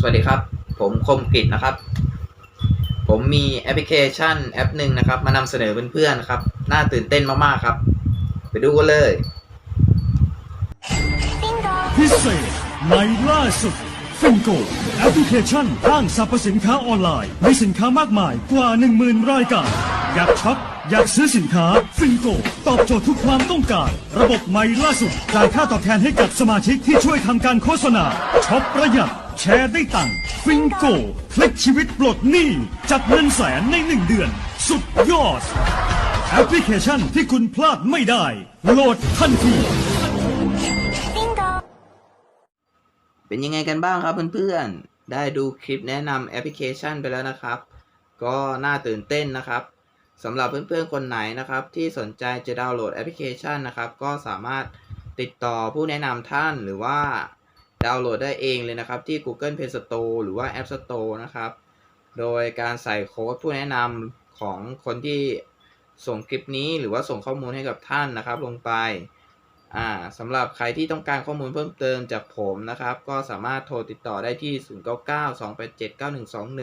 สวัสดีครับ ผมคมกริตนะครับ ผมมีแอปพลิเคชันแอปหนึ่งนะครับ มานำเสนอเพื่อนๆนะครับ น่าตื่นเต้นมากๆครับ ไปดูกันเลยพิเศษในล่าสุดฟิงโกแอปพลิเคชันห้างสรรพสินค้าออนไลน์มีสินค้ามากมายกว่า 10,000 รายการ อยากช็อปอยากซื้อสินค้าฟิงโกตอบโจทย์ทุกความต้องการ ระบบใหม่ล่าสุดจ่ายค่าตอบแทนให้กับสมาชิกที่ช่วยทำการโฆษณาช็อปประหยัด แชร์ได้ตังค์ฟิงโกพลิกชีวิตปลดหนี้จากเงินแสนในหนึ่งเดือน สุดยอด แอปพลิเคชันที่คุณพลาดไม่ได้ โหลดทันทีเป็นยังไงกันบ้างครับเพื่อนๆ ได้ดูคลิปแนะนำแอปพลิเคชันไปแล้วนะครับ ก็น่าตื่นเต้นนะครับสำหรับเพื่อนๆ คนไหนนะครับ ที่สนใจจะดาวน์โหลดแอปพลิเคชันนะครับ ก็สามารถติดต่อผู้แนะนำท่านหรือว่า ดาวน์โหลดได้เองเลยนะครับ ที่ Google Play Store หรือว่า App Store นะครับ โดยการใส่โค้ดผู้แนะนำของคนที่ส่งคลิปนี้หรือว่าส่งข้อมูลให้กับท่านนะครับ ลงไปอ่าสำหรับใครที่ต้องการข้อมูลเพิ่มเติมจากผมนะครับ ก็สามารถโทรติดต่อได้ที่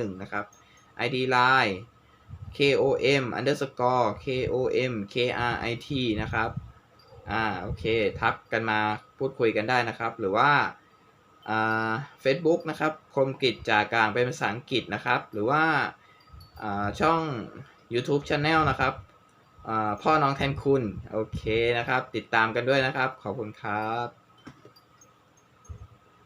0992879121 นะครับ ID Line kom underscore kom krit นะครับ อ่า โอเค ทักกันมาพูดคุยกันได้นะครับ หรือว่า เฟซบุ๊กนะครับคมกิจจากลางเป็นภาษาอังกฤษนะครับ หรือว่าาช่อง YouTube Channel นะครับพ่อน้องแทนคุณ โอเคนะครับ ติดตามกันด้วยนะครับ ขอบคุณครับ